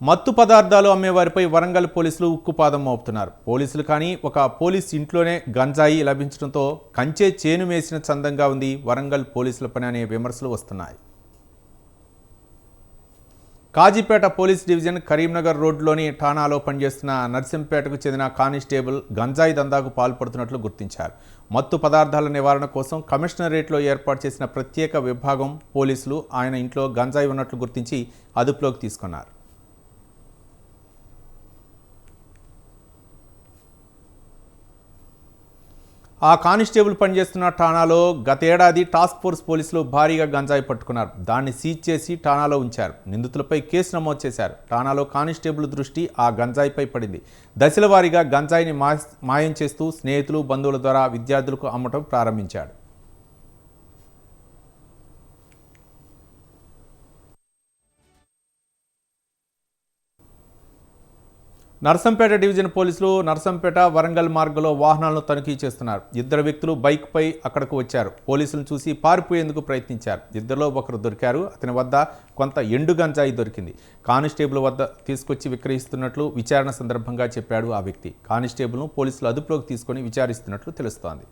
మత్తు పదార్థాలు అమ్మేవారిపై వరంగల్ పోలీసులు ఉక్కుపాదం మోపుతున్నారు. పోలీసులు కానీ ఒక పోలీస్ ఇంట్లోనే గంజాయి లభించడంతో కంచే చేను వేసిన చందంగా ఉంది వరంగల్ పోలీసుల పని అనే విమర్శలు వస్తున్నాయి. కాజీపేట పోలీస్ డివిజన్ కరీంనగర్ రోడ్లోని ఠాణాలో పనిచేస్తున్న నర్సింపేటకు చెందిన కానిస్టేబుల్ గంజాయి దందాకు పాల్పడుతున్నట్లు గుర్తించారు. మత్తు పదార్థాల నివారణ కోసం కమిషనరేట్లో ఏర్పాటు చేసిన ప్రత్యేక విభాగం పోలీసులు ఆయన ఇంట్లో గంజాయి ఉన్నట్లు గుర్తించి అదుపులోకి తీసుకున్నారు. ఆ కానిస్టేబుల్ పనిచేస్తున్న ఠాణాలో గతేడాది టాస్క్ ఫోర్స్ పోలీసులు భారీగా గంజాయి పట్టుకున్నారు. దాన్ని సీజ్ చేసి ఠాణాలో ఉంచారు. నిందితులపై కేసు నమోదు చేశారు. ఠాణాలో కానిస్టేబుల్ దృష్టి ఆ గంజాయిపై పడింది. దశల వారీగా గంజాయిని మాయం చేస్తూ స్నేహితులు బంధువుల ద్వారా విద్యార్థులకు అమ్మటం ప్రారంభించాడు. నర్సంపేట డివిజన్ పోలీసులు నర్సంపేట వరంగల్ మార్గంలో వాహనాలను తనిఖీ చేస్తున్నారు. ఇద్దరు వ్యక్తులు బైక్పై అక్కడకు వచ్చారు. పోలీసులను చూసి పారిపోయేందుకు ప్రయత్నించారు. ఇద్దరిలో ఒకరు దొరికారు. అతని వద్ద కొంత ఎండు గంజాయి దొరికింది. కానిస్టేబుల్ వద్ద తీసుకొచ్చి విక్రయిస్తున్నట్లు విచారణ సందర్భంగా చెప్పాడు ఆ వ్యక్తి. కానిస్టేబుల్ను పోలీసులు అదుపులోకి తీసుకొని విచారిస్తున్నట్లు తెలుస్తోంది.